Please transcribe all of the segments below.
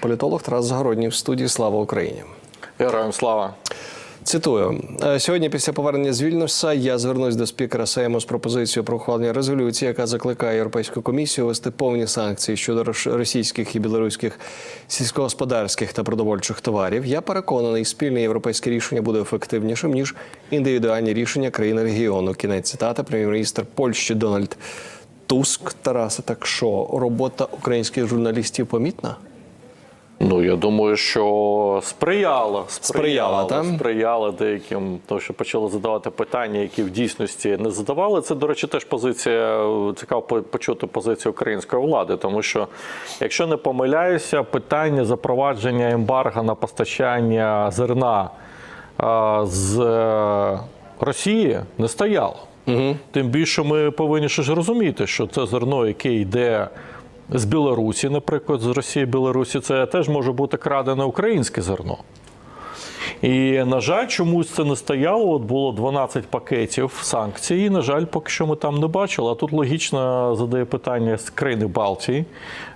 Політолог Тарас Загородній в студії Слава Україні. Героям слава. Цитую «Е, сьогодні, після повернення з Вільнюса, я звернусь до спікера Сейму з пропозицією про ухвалення резолюції, яка закликає Європейську комісію ввести повні санкції щодо російських і білоруських сільськогосподарських та продовольчих товарів. Я переконаний, спільне європейське рішення буде ефективнішим ніж індивідуальні рішення країн регіону. Кінець цитати прем'єр-міністр Польщі Дональд Туск. Тарасе, так що робота українських журналістів помітна? Ну я думаю, що сприяло, Сприяла, та? сприяло деяким, тому що почали задавати питання, які в дійсності не задавали. Це, до речі, теж позиція цікаво почути позицію української влади, тому що, якщо не помиляюся, питання запровадження ембарго на постачання зерна а, з е, Росії не стояло. Угу. Тим більше ми повинні ж розуміти, що це зерно, яке йде з Білорусі, наприклад, з Росії, Білорусі, це теж може бути крадене українське зерно. І, на жаль, чомусь це не стояло. От було 12 пакетів санкцій. І, на жаль, поки що ми там не бачили. А тут логічно задає питання з країни Балтії.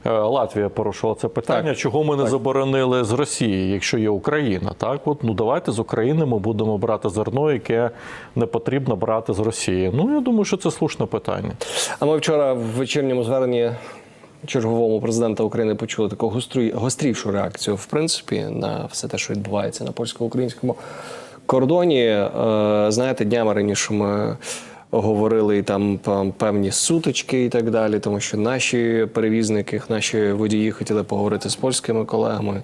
Е, Латвія порушила це питання. Так. Чого ми не заборонили з Росії, якщо є Україна? Так, от ну давайте з України ми будемо брати зерно, яке не потрібно брати з Росії. Ну я думаю, що це слушне питання. А ми вчора в вечірньому зверненні черговому президента України почули таку гострі, гострішу реакцію, в принципі, на все те, що відбувається на польсько-українському кордоні. Е, знаєте, днями раніше ми говорили і там певні сутички і так далі, тому що наші перевізники, наші водії хотіли поговорити з польськими колегами.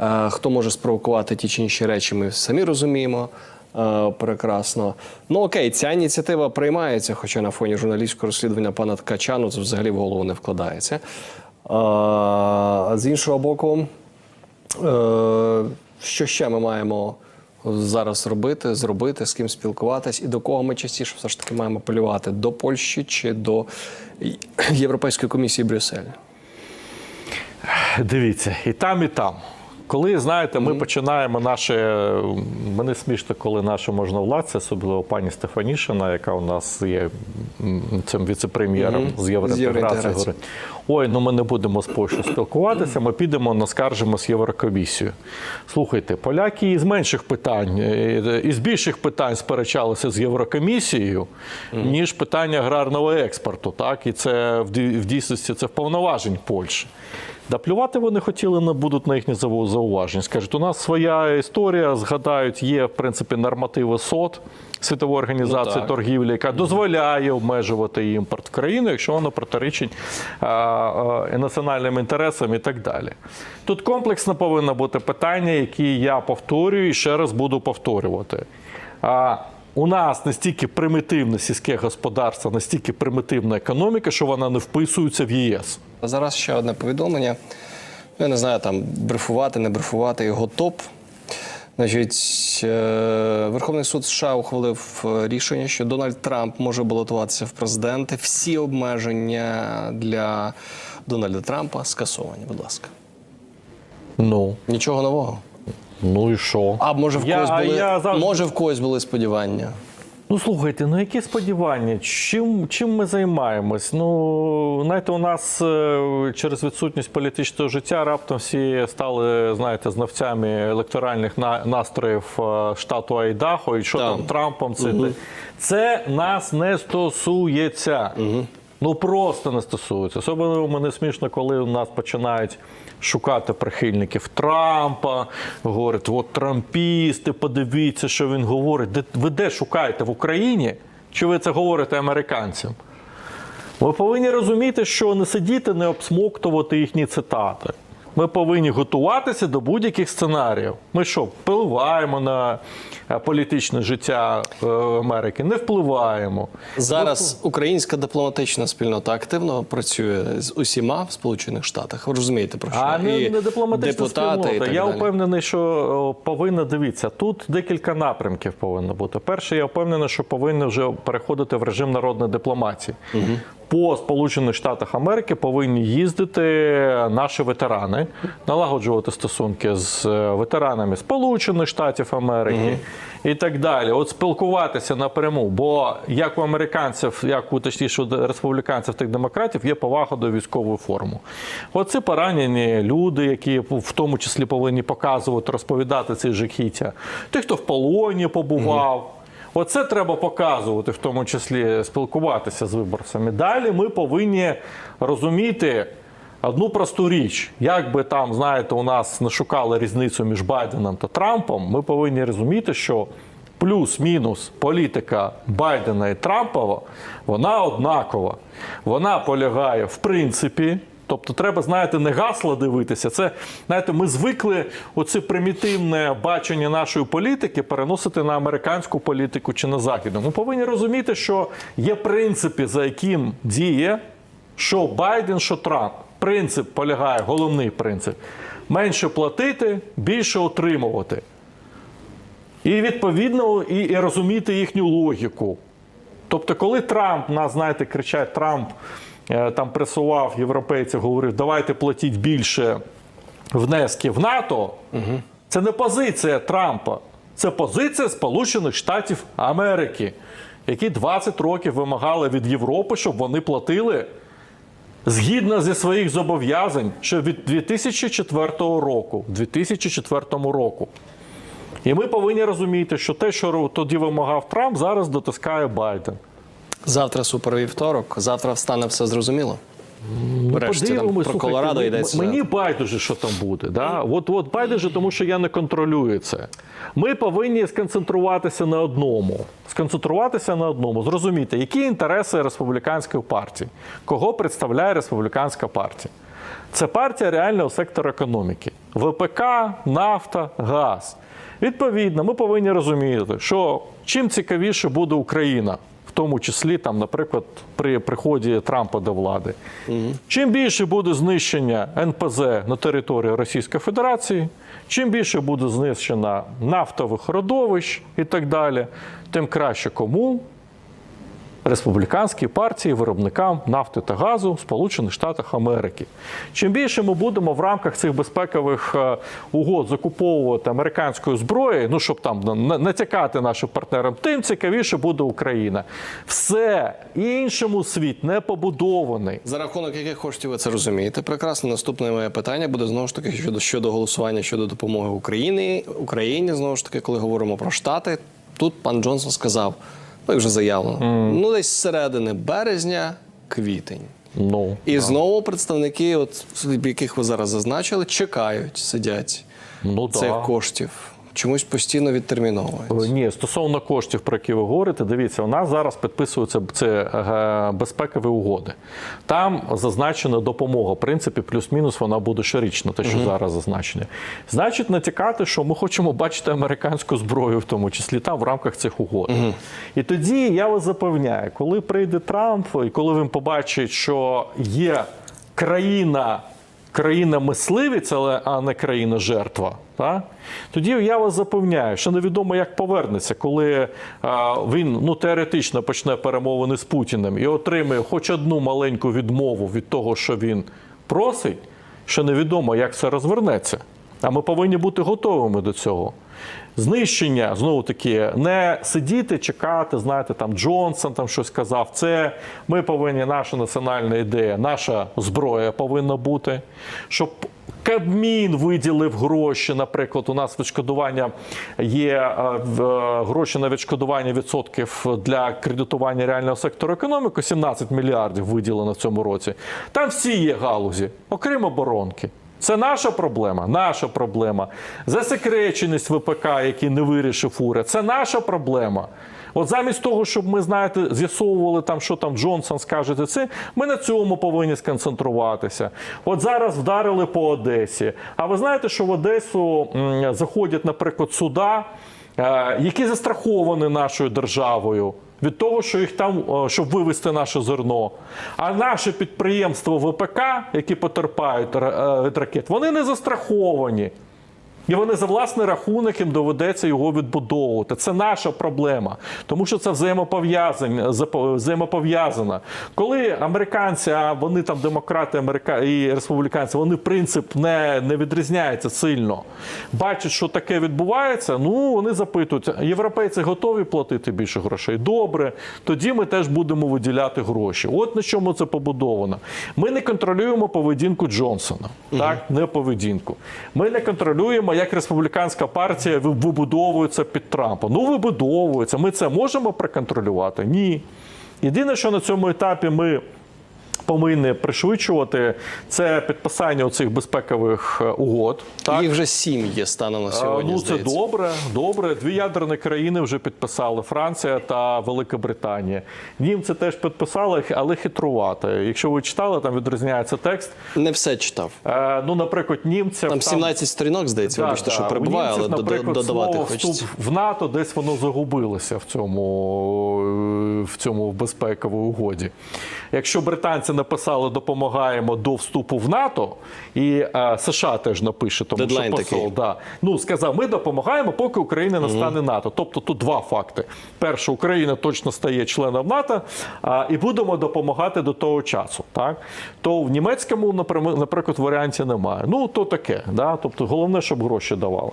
Е, хто може спровокувати ті чи інші речі, ми самі розуміємо. Е, Прекрасно. Ну окей, ця ініціатива приймається, хоча на фоні журналістського розслідування пана Ткача ну, це взагалі в голову не вкладається. Е, А з іншого боку, е, що ще ми маємо зараз робити, зробити, з ким спілкуватись, і до кого ми частіше все ж таки маємо апелювати? До Польщі чи до Європейської комісії Брюсселя? Дивіться, і там, і там. Коли знаєте, ми починаємо наше. Мене смішно, коли наша можновладця, особливо пані Стефанішина, яка у нас є цим віце-прем'єром Мгм. з З євроінтеграції, говорить: ой, ну ми не будемо з Польщею спілкуватися, ми підемо наскаржимо з Єврокомісією. Слухайте, поляки із менших питань, е, із більших питань сперечалися з Єврокомісією, ніж питання аграрного експорту. Так? І це в в дійсності це в повноважень Польщі. Да плювати вони хотіли не будуть на їхні зау- зауваження. Скажуть, у нас своя історія, згадають, є в принципі нормативи СОТ, Світової організації Ну, торгівлі, яка дозволяє обмежувати імпорт в країну, якщо воно протирічить а, а, національним інтересам і так далі. Тут комплексно повинно бути питання, які я повторюю і ще раз буду повторювати. А, у нас настільки примітивне сільське господарство, настільки примітивна економіка, що вона не вписується в ЄС. Зараз ще одне повідомлення. Ну, Я не знаю, там брифувати, не брифувати його топ. Значить, е, Верховний суд США ухвалив е, рішення, що Дональд Трамп може балотуватися в президенти. Всі обмеження для Дональда Трампа скасовані. Будь ласка, Ну, нічого нового. Ну і що? А може в Я- когось були я завжди- може в когось були сподівання. Ну слухайте, ну які сподівання? Чим, чим ми займаємось? Ну, знаєте, у нас е, через відсутність політичного життя раптом всі стали, знаєте, знавцями електоральних на- настроїв е, штату Айдахо, і що Так. там Трампом це. Це нас не стосується. Ну просто не стосується. Особливо мене смішно, коли у нас починають шукати прихильників Трампа, говорять, от трампісти, подивіться, що він говорить. Де, ви де шукаєте в Україні? Чи ви це говорите американцям? Ви повинні розуміти, що не сидіти, не обсмоктувати їхні цитати. Ми повинні готуватися до будь-яких сценаріїв. Ми що, впливаємо на е, політичне життя Америки? Не впливаємо. Зараз українська дипломатична спільнота активно працює з усіма в Сполучених Штатах. Ви розумієте про що А не, І не дипломатична депутати і спільнота. так Я далі. впевнений, що повинна дивитися. Тут декілька напрямків повинно бути. Перше, я впевнений, що повинні вже переходити в режим народної дипломатії. По Сполучених Штатах Америки повинні їздити наші ветерани, налагоджувати стосунки з е, ветеранами Сполучених Штатів Америки і так далі. От спілкуватися напряму. Бо як у американців, як у точніше у республіканців, так демократів, є повага до військової форми. Оце поранені люди, які в тому числі повинні показувати, розповідати ці жахіття. Ті, хто в полоні побував. Оце треба показувати, в тому числі спілкуватися з виборцями. Далі ми повинні розуміти одну просту річ. Як би там, знаєте, у нас не шукали різницю між Байденом та Трампом, ми повинні розуміти, що плюс-мінус політика Байдена і Трампова, вона однакова. Вона полягає в принципі. Тобто треба, знаєте, не гасла дивитися. Це, знаєте, ми звикли оце примітивне бачення нашої політики переносити на американську політику чи на західну. Ми повинні розуміти, що є принципи, за яким діє що Байден, що Трамп. Принцип полягає, головний принцип: менше платити, більше отримувати. І відповідно і, і розуміти їхню логіку. Тобто, коли Трамп, нас, знаєте, кричать, Трамп е, там пресував європейців, говорив, давайте платіть більше внески в НАТО, це не позиція Трампа, це позиція Сполучених Штатів Америки, які 20 років вимагали від Європи, щоб вони платили згідно зі своїх зобов'язань, що від 2004 року, 2004 року. І ми повинні розуміти, що те, що тоді вимагав Трамп, зараз дотискає Байден. Завтра супервівторок, завтра стане все зрозуміло. Врешті там про Колорадо йдеться. Мені байдуже, що там буде. Да? От, от байдуже, тому що я не контролюю це. Ми повинні сконцентруватися на одному. Сконцентруватися на одному, зрозуміти, які інтереси республіканської партії, кого представляє республіканська партія. Це партія реального сектору економіки. ВПК, нафта, газ. Відповідно, ми повинні розуміти, що чим цікавіше буде Україна, тому числі, там, наприклад, при приході Трампа до влади, чим більше буде знищення НПЗ на території Російської Федерації, чим більше буде знищено нафтових родовищ і так далі, тим краще кому республіканській партії виробникам нафти та газу в Сполучених Штатах Америки. Чим більше ми будемо в рамках цих безпекових е, угод закуповувати американської зброї, ну щоб там на- натякати нашим партнерам, тим цікавіше буде Україна. Все іншому світ не побудований. За рахунок яких коштів ви це розумієте? Прекрасно. Наступне моє питання буде знову ж таки щодо щодо голосування щодо допомоги Україні Україні. Знову ж таки, коли говоримо про штати, тут пан Джонсон сказав, ну і вже заявлено, ну десь з середини березня, квітень. Ну І знову представники, от яких ви зараз зазначили, чекають, сидять no, цих да. коштів. Чомусь постійно відтерміновують. Ні, стосовно коштів, про які ви говорите, дивіться, у нас зараз підписуються це е, безпекові угоди. Там зазначена допомога. В принципі, плюс-мінус вона буде щорічно, те, що зараз зазначено. Значить, натякати, що ми хочемо бачити американську зброю, в тому числі там в рамках цих угод. І тоді я вас запевняю, коли прийде Трамп, і коли він побачить, що є країна країна мисливець, але а не країна жертва. Та? Тоді я вас запевняю, що невідомо, як повернеться, коли а, він ну, теоретично почне перемовини з Путіним і отримає хоч одну маленьку відмову від того, що він просить, що невідомо, як це розвернеться. А ми повинні бути готовими до цього. Знищення знову таки не сидіти, чекати, знаєте, там Джонсон там щось сказав. Це ми повинні, наша національна ідея, наша зброя повинна бути, щоб Кабмін виділив гроші. Наприклад, у нас відшкодування є е, е, гроші на відшкодування відсотків для кредитування реального сектору економіки. 17 мільярдів виділено в цьому році. Там всі є галузі, окрім оборонки. Це наша проблема, наша проблема. Засекреченість ВПК, який не вирішив уряд, це наша проблема. От замість того, щоб ми, знаєте, з'ясовували там, що там Джонсон скаже, це, ми на цьому повинні сконцентруватися. От зараз вдарили по Одесі. А ви знаєте, що в Одесу заходять, наприклад, суда, е, які застраховані нашою державою. Від того, що їх там, щоб вивезти наше зерно. А наше підприємство ВПК, які потерпають е, від ракет, вони не застраховані. І вони за власний рахунок їм доведеться його відбудовувати. Це наша проблема, тому що це взаємопов'язання взаємопов'язано. Коли американці, а вони там демократи, америка і республіканці, вони в принцип не, не відрізняються сильно. Бачать, що таке відбувається. Ну вони запитують, європейці готові платити більше грошей? Добре, тоді ми теж будемо виділяти гроші. От на чому це побудовано. Ми не контролюємо поведінку Джонсона, так не поведінку. Ми не контролюємо, як республіканська партія вибудовується під Трампа. Ну вибудовується. Ми це можемо проконтролювати? Ні. Єдине, що на цьому етапі ми. Повинні пришвидшувати це підписання оцих безпекових е, угод. Так? Їх вже сім є станом на А, сьогодні. Ну, це здається. добре, добре. Дві ядерні країни вже підписали Франція та Велика Британія. Німці теж підписали, але хитрувати. Якщо ви читали, там відрізняється текст. Не все читав. Е, ну, наприклад, німцям Там 17 сторінок, здається, Да, вибачте, да. що перебуває, але наприклад, додавати слово хочеться. вступ в НАТО десь воно загубилося в цьому, е, в цьому безпековій угоді. Якщо британці написали допомагаємо до вступу в НАТО, і е, США теж напише, тому Дедлайн що посол такий. да, ну сказав, ми допомагаємо, поки Україна не стане НАТО. Тобто тут два факти: перше, Україна точно стає членом НАТО, а, і будемо допомагати до того часу. Так то в німецькому, наприклад, варіанті немає. Ну то таке. Да? Тобто головне, щоб гроші давали.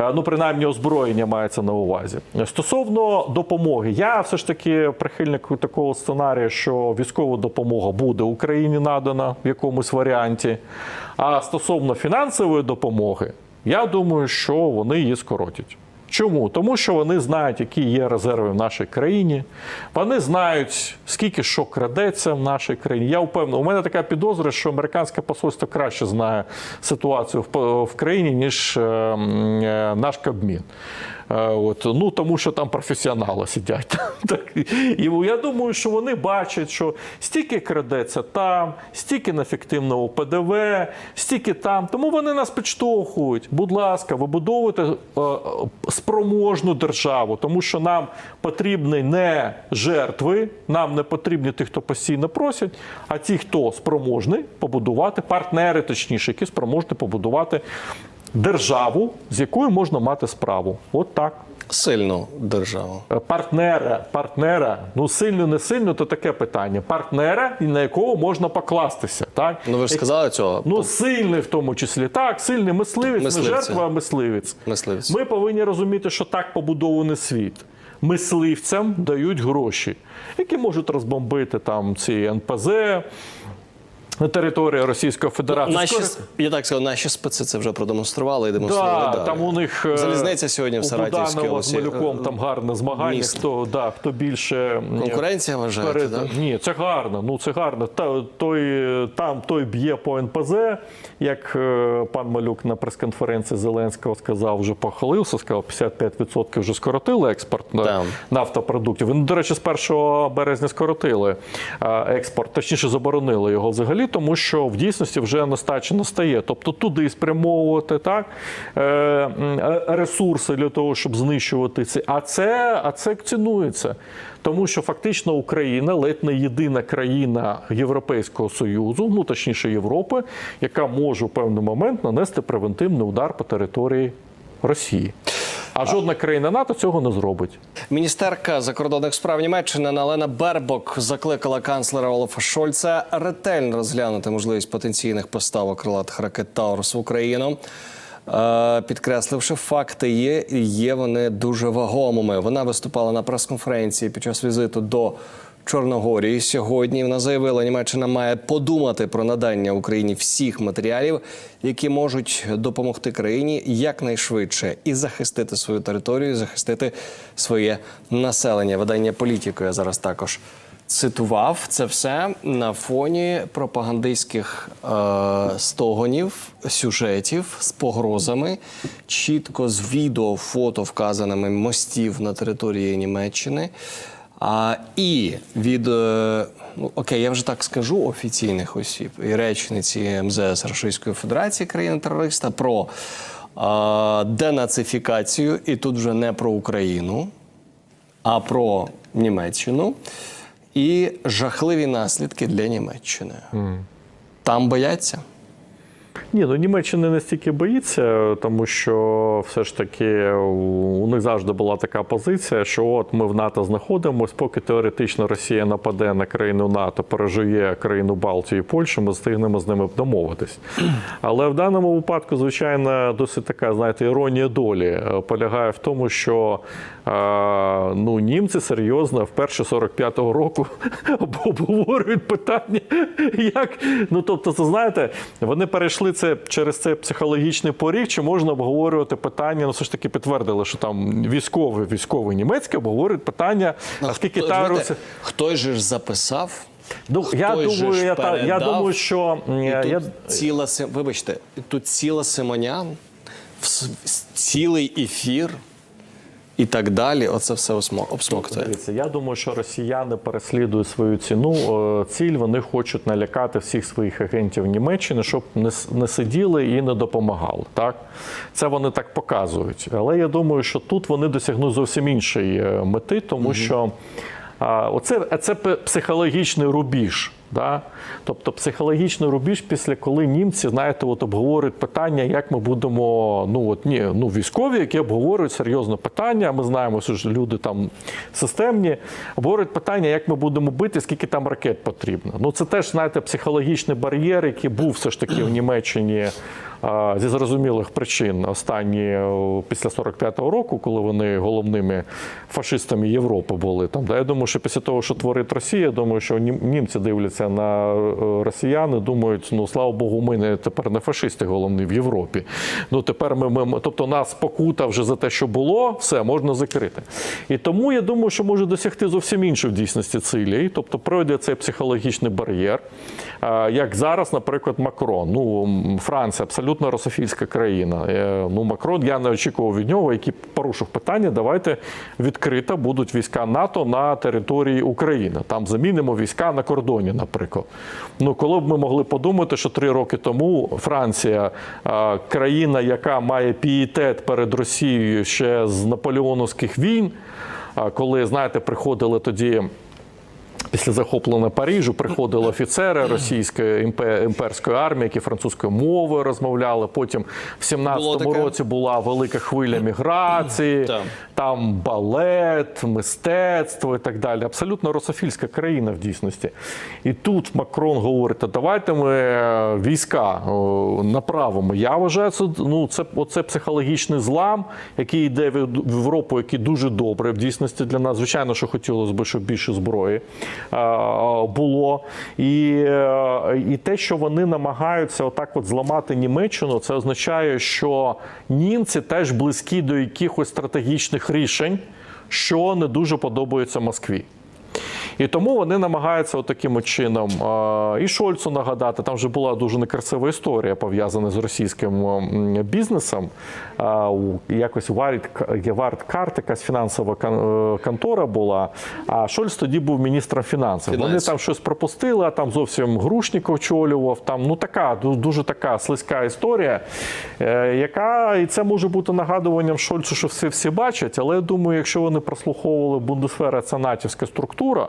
Е, Ну, принаймні, озброєння мається на увазі. Стосовно допомоги, я все ж таки прихильник такого сценарію, що військова допомога буде Україні надана в якомусь варіанті. А стосовно фінансової допомоги, я думаю, що вони її скоротять. Чому? Тому що вони знають, які є резерви в нашій країні. Вони знають, скільки що крадеться в нашій країні. Я впевнений, у мене така підозра, що американське посольство краще знає ситуацію в, країні, ніж е, е, наш Кабмін. От, ну, тому що там професіонали сидять. Так, і я думаю, що вони бачать, що стільки крадеться там, стільки нефіктивного ПДВ, стільки там. Тому вони нас підштовхують. Будь ласка, вибудовуйте е, спроможну державу, тому що нам потрібні не жертви, нам не потрібні ті, хто постійно просять, а ті, хто спроможний побудувати, партнери, точніше, які спроможні побудувати державу, з якою можна мати справу. От так. Сильну державу. Е, Партнера, партнера, ну сильно, не сильно, то таке питання. Партнера, на якого можна покластися. Так? Ну ви ж сказали цього. Ну, сильний в тому числі. Так, сильний мисливець, Мисливця. не жертва, а мисливець. Мисливець. Ми повинні розуміти, що так побудований світ. Мисливцям дають гроші, які можуть розбомбити там ці НПЗ на території Російської Федерації. Наші, я так сказав, наші спеці це вже продемонстрували і демонстрували. Да, там у них е, Залізниця сьогодні в Саратівській Буданова з. Малюком там гарне змагання. місто. Хто, да, хто більше Конкуренція вважаєте, перед- так? Ні, це гарно. Ну це гарно. Та, той, там той б'є по НПЗ, як е, пан Малюк на прес-конференції Зеленського сказав, вже похвалився, сказав, 55% вже скоротили експорт Там. нафтопродуктів. Вони, до речі, з 1 березня скоротили е, експорт, точніше заборонили його взагалі, тому що в дійсності вже нестача настає. Тобто туди спрямовувати так е, ресурси для того, щоб знищувати ці. А це, а це цінується. Тому що фактично Україна ледь не єдина країна Європейського Союзу, ну точніше Європи, яка може в певний момент нанести превентивний удар по території Росії. А жодна країна НАТО цього не зробить. Міністерка закордонних справ Німеччини Налена Бербок закликала канцлера Олафа Шольца ретельно розглянути можливість потенційних поставок крилатих ракет Таурус в Україну. Е, Підкресливши факти, є і є вони дуже вагомими. Вона виступала на прес-конференції під час візиту до Чорногорії сьогодні. Вона заявила, Німеччина має подумати про надання Україні всіх матеріалів, які можуть допомогти країні якнайшвидше і захистити свою територію, і захистити своє населення. Видання політику я зараз також цитував це все на фоні пропагандистських е, стогонів, сюжетів з погрозами, чітко з відео, фото вказаними мостів на території Німеччини. А, і від е, ну окей, я вже так скажу офіційних осіб і речниці МЗС Російської Федерації країни-терориста про е, денацифікацію, і тут вже не про Україну, а про Німеччину і жахливі наслідки для Німеччини. Там бояться. Ні, ну Німеччина не стільки боїться, тому що все ж таки у них завжди була така позиція, що от ми в НАТО знаходимося, поки теоретично Росія нападе на країну НАТО, пережує країну Балтії і Польщу, ми встигнемо з ними домовитись. Але в даному випадку, звичайно, досить така, знаєте, іронія долі е, полягає в тому, що ну, німці серйозно вперше 45-го року обговорюють питання, як ну тобто, це знаєте, вони перейшли це через цей психологічний поріг, чи можна обговорювати питання, ну все ж таки підтвердили, що там військові, військові німецькі обговорюють питання, а скільки Хто- та знаєте, Русь- Хтось ж записав. Ну, я же думаю, ж я, та- я думаю, що І я, тут я, ціла вибачте, тут ціла Симонян, вс- цілий ефір і так далі. Оце все обсмоктує. Дивіться, я думаю, що росіяни переслідують свою ціну. е, Ціль вони хочуть налякати всіх своїх агентів Німеччини, щоб не, сиділи і не допомагали. Так це вони так показують. Але я думаю, що тут вони досягнуть зовсім іншої е, мети, тому що а, оце це психологічний рубіж. Да? Тобто психологічний рубіж, після коли німці, знаєте, от обговорюють питання, як ми будемо, ну от ні, ну військові, які обговорюють серйозне питання. Ми знаємо, що ж люди там системні, обговорюють питання, як ми будемо бити, скільки там ракет потрібно. Ну це теж знаєте, психологічний бар'єр, який був все ж таки в Німеччині. Зі зрозумілих причин останні після 45-го року, коли вони головними фашистами Європи були там. Я думаю, що після того, що творить Росія, я думаю, що німці дивляться на е, росіян і думають, ну слава Богу, ми не тепер не фашисти головні в Європі. Ну тепер ми, ми, тобто нас покута вже за те, що було, все можна закрити. І тому я думаю, що може досягти зовсім іншої в дійсності цілі. Тобто пройде цей психологічний бар'єр. Як зараз, наприклад, Макрон. Ну, Франція абсолютно русофільська країна. Е, Ну, Макрон, я не очікував від нього, який порушив питання. Давайте відкрито будуть війська НАТО на території України. Там замінимо війська на кордоні, наприклад. Ну, коли б ми могли подумати, що три роки тому Франція, е, країна, яка має пієтет перед Росією ще з наполеоновських війн, а коли, знаєте, приходили тоді. Після захоплення Парижу приходили офіцери російської імпе- імперської армії, які французькою мовою розмовляли. Потім в 17-му році була велика хвиля міграції, там балет, мистецтво і так далі. Абсолютно русофільська країна в дійсності. І тут Макрон говорить: давайте ми е, війська направимо. Я вважаю, це ну це оце психологічний злам, який йде в Європу, який дуже добре в дійсності для нас. Звичайно, що хотілося б, щоб більше зброї було. І, е, і те, що вони намагаються отак от зламати Німеччину, це означає, що німці теж близькі до якихось стратегічних рішень, що не дуже подобається Москві. І тому вони намагаються таким чином і Шольцу нагадати. Там вже була дуже некрасива історія пов'язана з російським бізнесом. Якось Вард Карт, якась фінансова е, контора була. А Шольц тоді був міністром фінансів. Вони там щось пропустили, а там зовсім Грушніков очолював. Там ну така дуже така слизька історія, е, яка і це може бути нагадуванням Шольцу, що всі всі бачать. Але я думаю, якщо вони прослуховували Бундесфера, це натівська структура,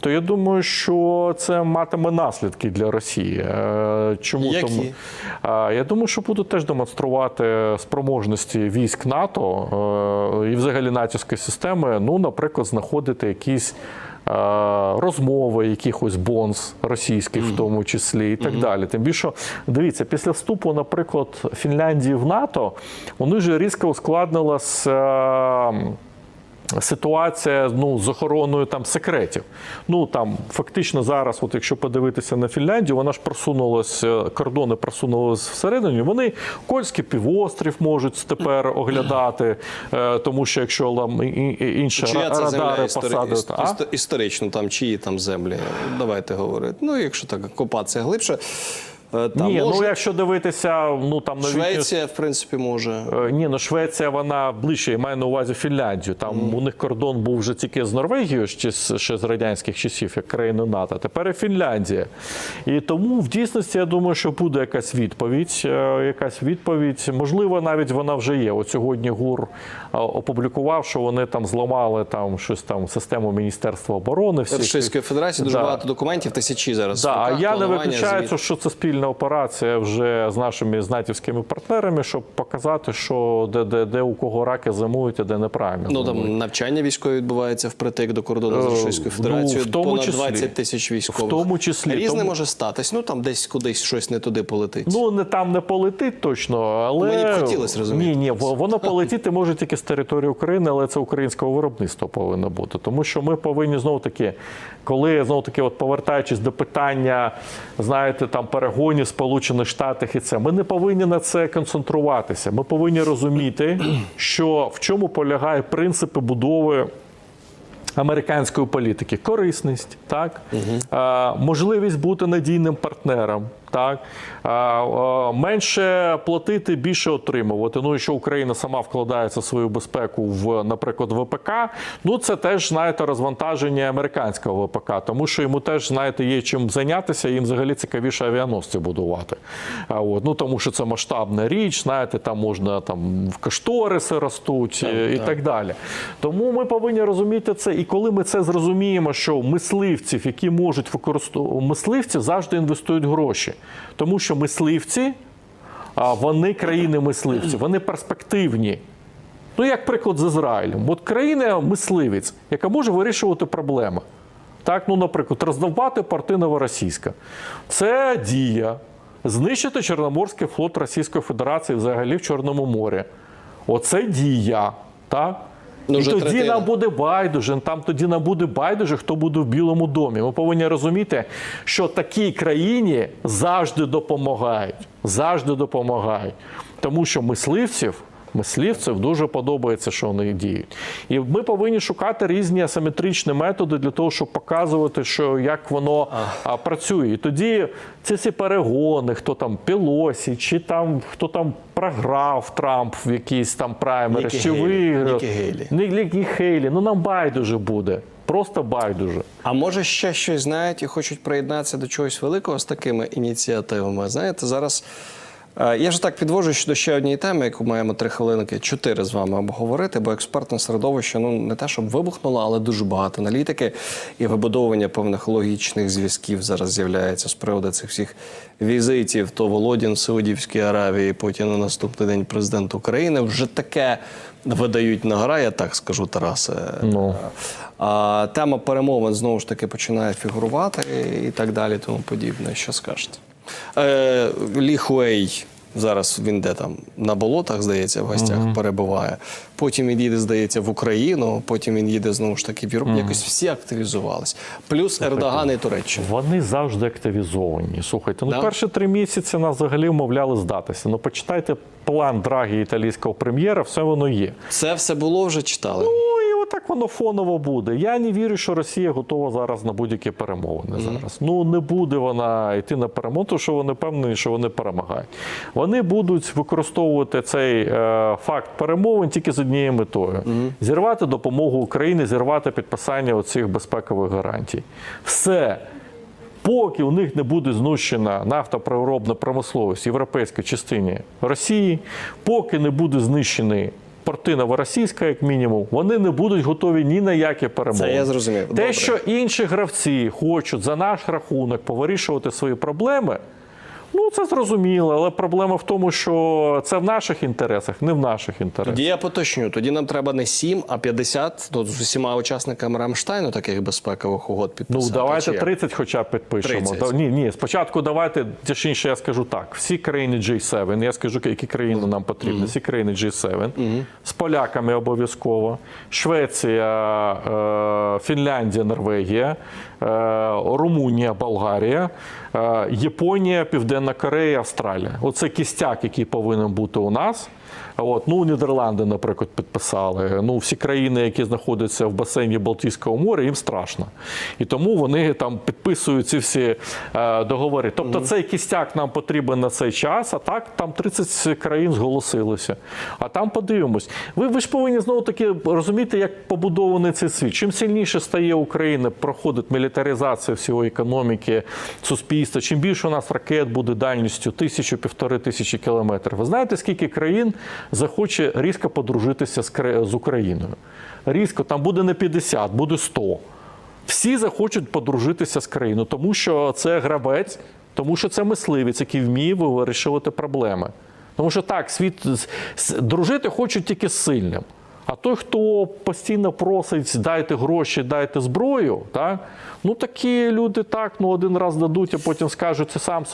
то я думаю, що це матиме наслідки для Росії. Е, Чому Які? тому? Я думаю, що будуть теж демонструвати спроможності військ НАТО е, і взагалі натівської системи, ну, наприклад, знаходити якісь. е, Розмови якихось бонз російських, в тому числі, і так далі. Тим більше, дивіться, після вступу, наприклад, Фінляндії в НАТО, у них же різко ускладнилась е, ситуація ну, з охороною там секретів. Ну там фактично зараз, от якщо подивитися на Фінляндію, вона ж просунулась, е, кордони просунулись всередині. Вони Кольський півострів можуть тепер оглядати, е, тому що якщо там інші Чия це радари посадити. А? історично, там чиї там землі? Давайте говорити. Ну, якщо так копатися глибше, е, там Ні, може... ну якщо дивитися, ну там новітню Швеція, в принципі, може. Е, Ні, ну Швеція вона ближче, я маю на увазі Фінляндію. Там у них кордон був вже тільки з Норвегією, ще з, ще з радянських часів, як країни НАТО. Тепер і Фінляндія. І тому в дійсності я думаю, що буде якась відповідь. е, Якась відповідь. Можливо, навіть вона вже є. От сьогодні ГУР опублікував, що вони там зламали там щось там систему Міністерства оборони. всіх Російської Федерації дуже Да. багато документів, тисячі зараз. Да, а я не виключаю, що це спільна спільна операція вже з нашими з натівськими партнерами, щоб показати, що де, де, де у кого раки зимують, а де неправильно. Ну зимують. там навчання військові відбувається впритик до кордону з Е, Російською ну, Федерацією. в тому понад числі. 20 тисяч військових. В тому числі. Різне Тому- може статись. Ну там десь кудись щось не туди полетить. Ну не там не полетить точно, але Мені б хотілося розуміти. Ні, ні, воно полетіти може тільки з території України, але це українського виробництва повинно бути. Тому що ми повинні знову таки, коли знову таки, от повертаючись до питання, знаєте, там перегонів в Сполучених Штатах і це, ми не повинні на це концентруватися. Ми повинні розуміти, що в чому полягає принципи будови американської політики. Корисність, так? А, можливість бути надійним партнером, так менше платити, більше отримувати. Ну і що Україна сама вкладається в свою безпеку в, наприклад, ВПК. Ну це теж знаєте розвантаження американського ВПК, тому що йому теж знаєте є чим зайнятися. Їм взагалі цікавіше авіаносці будувати. А от ну тому що це масштабна річ, знаєте, там можна там в кошториси ростуть і, і так далі. Тому ми повинні розуміти це. І коли ми це зрозуміємо, що мисливців, які можуть використовувати мисливці, завжди інвестують гроші, тому що мисливці, вони країни мисливці, вони перспективні. Ну, як приклад з Ізраїлем. От країна мисливець, яка може вирішувати проблеми. Так, ну, наприклад, роздовбати порти Новоросійська. Це дія. Знищити Чорноморський флот Російської Федерації взагалі в Чорному морі. Оце дія. Так? Ну, І тоді третина. нам буде байдуже, там тоді нам буде байдуже, хто буде в Білому домі. Ми повинні розуміти, що такій країні завжди допомагають. Завжди допомагають. Тому що мисливців. Мисливців дуже подобається, що вони діють. І ми повинні шукати різні асиметричні методи для того, щоб показувати, що як воно а, працює. І тоді ці всі перегони, хто там Пілосі, чи там хто там програв Трамп в якійсь там праймери, Нікі чи виграв. Нікі Хейлі. Ну нам байдуже буде. Просто байдуже. А може ще щось знають і хочуть приєднатися до чогось великого з такими ініціативами? Знаєте, зараз я ж так підвожу до ще однієї теми, яку маємо три хвилинки, чотири з вами обговорити, бо експертне середовище ну не те, щоб вибухнуло, але дуже багато аналітики і вибудовування певних логічних зв'язків зараз з'являється з приводу цих всіх візитів. То Володін в Саудівській Аравії, потім на наступний день президент України. Вже таке видають на гра, я так скажу, Тарасе. Ну. А тема перемовин знову ж таки починає фігурувати і так далі, тому подібне. Що скажете? Е, Лі Хуей, зараз він де там на болотах, здається, в гостях перебуває. Потім він їде, здається, в Україну, потім він їде знову ж таки в Європу. Якось всі активізувались. Плюс Ердоган і Туреччина. Вони завжди активізовані. Слухайте, ну Да? перші три місяці нас взагалі вмовляли здатися. Ну почитайте план Драгі італійського прем'єра, все воно є. Це все було вже читали. Отак воно фоново буде. Я не вірю, що Росія готова зараз на будь-які перемовини. Зараз ну не буде вона йти на перемовини, тому що вони певні, що вони перемагають. Вони будуть використовувати цей е, факт перемовин тільки з однією метою: зірвати допомогу Україні, зірвати підписання оцих безпекових гарантій. Все. Поки у них не буде знищена нафтопереробна промисловість в європейській частині Росії, поки не буде знищений порти Новоросійська, як мінімум, вони не будуть готові ні на які перемоги. Це я зрозумів. Те, Добре. що інші гравці хочуть за наш рахунок повирішувати свої проблеми. Ну, це зрозуміло, але проблема в тому, що це в наших інтересах, не в наших інтересах. Тоді я поточню. Тоді нам треба не 7, а 50 тут з усіма учасниками Рамштайну таких безпекових угод Ну, давайте чи 30 хоча б підпишемо. 30. Ні, ні, спочатку давайте, точніше, я скажу так: всі країни G7, я скажу, які країни нам потрібні, всі країни G7, з поляками обов'язково, Швеція, е, Фінляндія, Норвегія, Румунія, Болгарія, е, Японія, Південна Корея, Австралія. Оце кістяк, який повинен бути у нас. От, ну, Нідерланди, наприклад, підписали. Ну, всі країни, які знаходяться в басейні Балтійського моря, їм страшно. І тому вони там підписують ці всі е, договори. Тобто цей кістяк нам потрібен на цей час, а так там 30 країн зголосилися. А там подивимось. Ви, ви ж повинні знову таки розуміти, як побудований цей світ. Чим сильніше стає Україна, проходить мілітаризація всього економіки, суспільства, чим більше у нас ракет буде дальністю тисячу-півтори тисячі кілометрів. Ви знаєте, скільки країн захоче різко подружитися з, Україною? Різко, там буде не 50, буде 100. Всі захочуть подружитися з країною, тому що це гравець. Тому що це мисливець, який вміє вирішувати проблеми. Тому що так, світ дружити хочуть тільки з сильним. А той, хто постійно просить, дайте гроші, дайте зброю, так? Ну такі люди так ну, один раз дадуть, а потім скажуть, це сам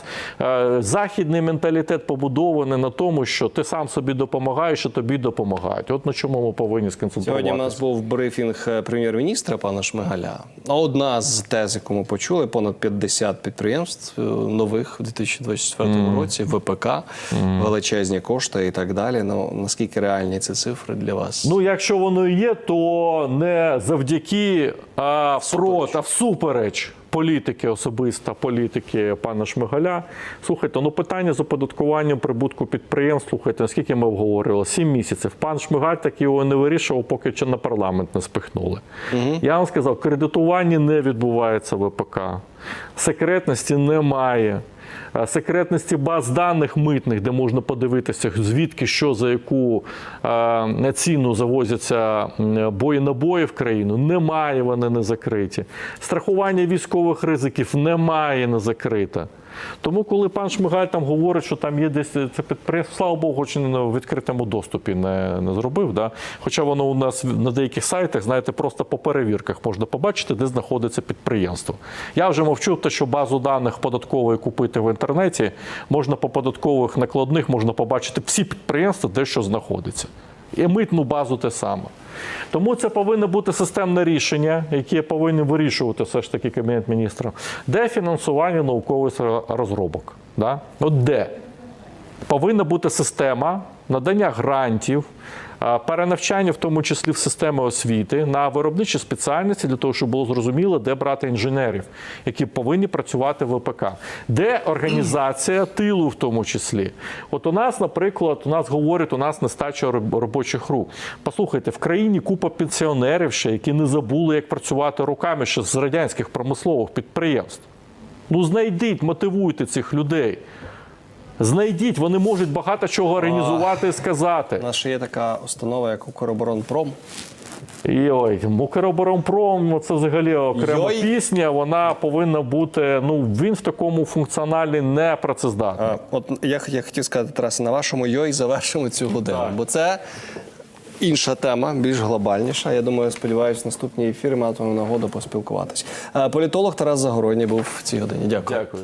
е, західний менталітет побудований на тому, що ти сам собі допомагаєш, а тобі допомагають. От на чому ми повинні сконцентруватися. Сьогодні у нас був брифінг е, прем'єр-міністра пана Шмигаля. Одна з тез, яку ми почули, понад 50 підприємств е, нових у 2024 році, ВПК, величезні кошти і так далі. Ну наскільки реальні ці цифри для вас? Ну, якщо воно і є, то не завдяки а, проти, а всупереч політики, особиста політики пана Шмигаля. Слухайте, ну питання з оподаткуванням прибутку підприємств, слухайте, наскільки ми обговорювали? Сім місяців. Пан Шмигаль так його не вирішував, поки чи на парламент не спихнули. Я вам сказав, кредитування не відбувається в ВПК. Секретності немає. Е, Секретності баз даних митних, де можна подивитися, звідки що за яку е, ціну завозяться боєнабої в країну, немає, вони не закриті. Страхування військових ризиків немає, не закрите. Тому, коли пан Шмигаль там говорить, що там є десь це підприємство, слава Богу, хоч не в відкритому доступі не, не зробив. Да? Хоча воно у нас на деяких сайтах, знаєте, просто по перевірках можна побачити, де знаходиться підприємство. Я вже мовчу, те, що базу даних податкової купити в інтернеті, можна по податкових накладних можна побачити всі підприємства, де що знаходиться. І митну базу те саме. Тому це повинно бути системне рішення, яке повинен вирішувати все ж таки Кабінет міністрів. Де фінансування наукових розробок? Да? От де? Повинна бути система надання грантів, перенавчання, в тому числі в системи освіти, на виробничі спеціальності для того, щоб було зрозуміло, де брати інженерів, які повинні працювати в ВПК, де організація тилу, в тому числі. От у нас, наприклад, у нас говорять, у нас нестача робочих рук. Послухайте, в країні купа пенсіонерів ще, які не забули, як працювати руками ще з радянських промислових підприємств. Ну, знайдіть, мотивуйте цих людей. Знайдіть, вони можуть багато чого організувати і сказати. У нас ще є така установа, як Укроборонпром. І ой, Укроборонпром це взагалі окрема Йой. пісня. Вона повинна бути. Ну він в такому функціоналі не працездатний. А, От я, я хотів сказати, Тарасе, на вашому йой завершимо цю годину, бо це інша тема, більш глобальніша. Я думаю, сподіваюся, в наступній ефірі матимемо нагоду поспілкуватись. Політолог Тарас Загородній був в цій годині. Дякую. Дякую.